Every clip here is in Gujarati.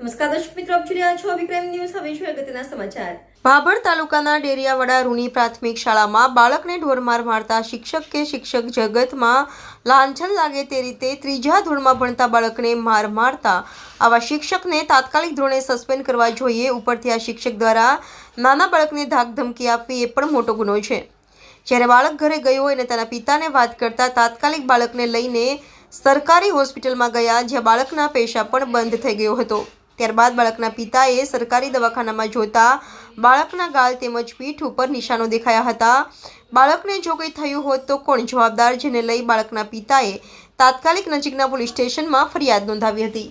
નમસ્કાર દર્શક મિત્રો, આપ જોઈ રહ્યા છો વિક્રમ ન્યૂઝ. હવે જોઈએ અગત્યના સમાચાર. ભાભર તાલુકાના ડેરિયાવાડા રૂની પ્રાથમિક શાળામાં બાળકને ઢોરમાર મારતા શિક્ષક કે શિક્ષક જગતમાં લાંછન લાગે તે રીતે ત્રીજા ધોરણમાં ભણતા બાળકને માર મારતા આવા શિક્ષકને તાત્કાલિક ધોરણે સસ્પેન્ડ કરવા જોઈએ. ઉપરથી આ શિક્ષક દ્વારા નાના બાળકને ધાકધમકી આપવી એ પણ મોટો ગુનો છે. જ્યારે બાળક ઘરે ગયો અને તેના પિતાને વાત કરતા તાત્કાલિક બાળકને લઈને સરકારી હોસ્પિટલમાં ગયા, જ્યાં બાળકના પેશા પણ બંધ થઈ ગયો હતો. ત્યારબાદ બાળકના પિતાએ સરકારી દવાખાનામાં જોતા બાળકના ગાલ તેમજ પીઠ ઉપર નિશાનો દેખાયા હતા. બાળકને જો કંઈ થયું હોત તો કોણ જવાબદાર? જેને લઈ બાળકના પિતાએ તાત્કાલિક નજીકના પોલીસ સ્ટેશનમાં ફરિયાદ નોંધાવી હતી.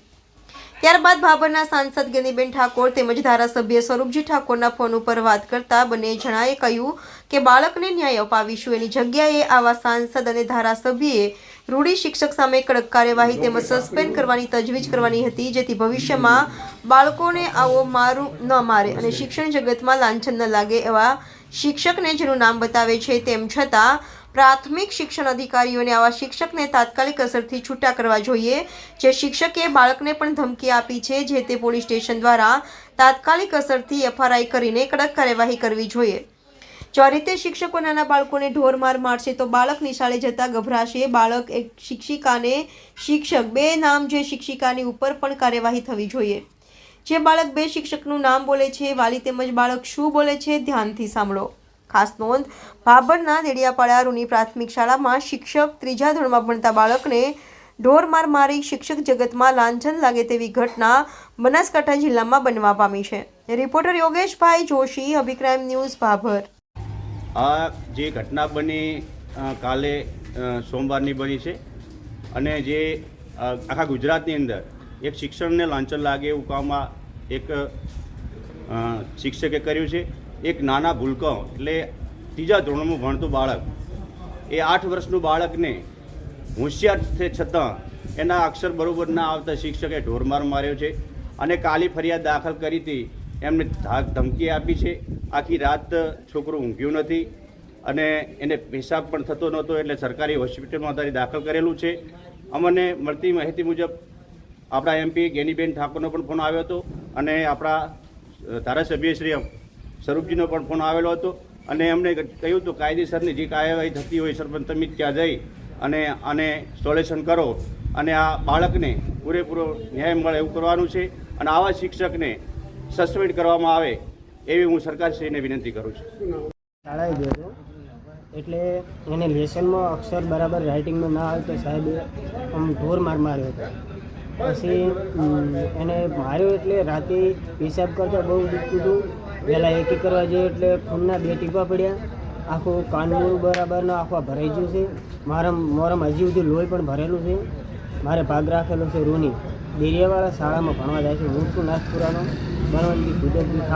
ત્યારબાદ ભાભરના સાંસદ ગેનીબેન ઠાકોર તેમજ ધારાસભ્ય સ્વરૂપજી ઠાકોરના ફોન ઉપર વાત કરતા બંને જણાએ કહ્યું કે બાળકને ન્યાય અપાવીશું. એની જગ્યાએ આવા સાંસદ અને ધારાસભ્યએ રૂઢી શિક્ષક સામે કડક કાર્યવાહી તેમજ સસ્પેન્ડ કરવાની તજવીજ કરવાની હતી, જેથી ભવિષ્યમાં બાળકોને આવો મારું ન મારે અને શિક્ષણ જગતમાં લાંછન ન લાગે એવા શિક્ષકને જેનું નામ બતાવે છે, તેમ છતાં પ્રાથમિક શિક્ષણ અધિકારીઓને આવા શિક્ષકને તાત્કાલિક અસરથી છૂટા કરવા જોઈએ. જે શિક્ષકે બાળકને પણ ધમકી આપી છે, જે તે પોલીસ સ્ટેશન દ્વારા તાત્કાલિક અસરથી એફઆરઆઈ કરીને કડક કાર્યવાહી કરવી જોઈએ. જો આ રીતે શિક્ષકો નાના બાળકોને ઢોરમાર મારશે તો બાળક નિશાળે જતા ગભરાશે. બાળક એક શિક્ષિકાને શિક્ષક, બે નામ જે શિક્ષિકાની ઉપર પણ કાર્યવાહી થવી જોઈએ. જે બાળક બે શિક્ષકનું નામ બોલે છે, વાલી તેમજ બાળક શું બોલે છે, ધ્યાનથી સાંભળો. ખાસ નોંધ, ભાભરના દેડિયાપાડા રૂની પ્રાથમિક શાળામાં શિક્ષક ત્રીજા ધોરણમાં ભણતા બાળકને ઢોર માર મારી શિક્ષક જગતમાં લાંછન લાગે તેવી ઘટના બનાસકાંઠા જિલ્લામાં બનવા પામી છે. રિપોર્ટર યોગેશભાઈ જોશી, અભિક્રાઇમ ન્યૂઝ, ભાભર. આ જે ઘટના બની કાલે સોમવારની બની છે અને જે આખા ગુજરાતની અંદર એક શિક્ષણને લાંછન લાગે એવું કામમાં એક શિક્ષકે કર્યું છે. એક નાના ભૂલકો એટલે ત્રીજા ધોરણમાં ભણતું બાળક. એ આઠ વર્ષનું બાળકને હોશિયાર છે છતાં એના અક્ષર બરોબર ના આવતા શિક્ષકે ઢોરમાર માર્યો છે અને કાલી ફરિયાદ દાખલ કરી હતી. એમને ધમકી આપી છે. આખી રાત છોકરું ઊંઘ્યું નથી અને એને પેશાબ પણ થતો નહોતો, એટલે સરકારી હોસ્પિટલમાં અત્યારે દાખલ કરેલું છે. અમને મળતી માહિતી મુજબ આપણા એમપી ગેનીબેન ઠાકોરનો પણ ફોન આવ્યો હતો અને આપણા ધારાસભ્ય શ્રી સ્વરૂપજીનો પણ ફોન આવેલો હતો અને એમણે કહ્યું હતું, કાયદેસરની જે કાર્યવાહી થતી હોય, સરપંચ તમે ત્યાં જઈ અને આને સોલ્યુશન કરો. અને આ બાળકને પૂરેપૂરો ન્યાય મળે એવું કરવાનું છે અને આવા શિક્ષકને સસ્પેન્ડ કરવામાં આવે એવી હું સરકારશ્રીને વિનંતી કરું છું. શાળાએ ગયો હતો. એટલે એને લેસનમાં અક્ષર બરાબર રાઇટિંગમાં ના આવે તો સાહેબે આમ ઢોર માર માર્યો હતો. પછી એને માર્યો એટલે રાતે પેશાબ કરતા બહુ દુખતું હતું પહેલાં એકી કરવા જોઈએ એટલે ખૂનના બે ટીપા પડ્યા. આખું કાનમૂળ બરાબરનો, આખો ભરાઈ ગયું છે. મારા મોરમ હજી સુધી લોહી પણ ભરેલું છે. મારે ભાગ રાખેલો છે રૂની. દેરિયાવાળા શાળામાં ભણવા જાય છે. હું છું નાથપુરાનો બનવંતી કુદરતી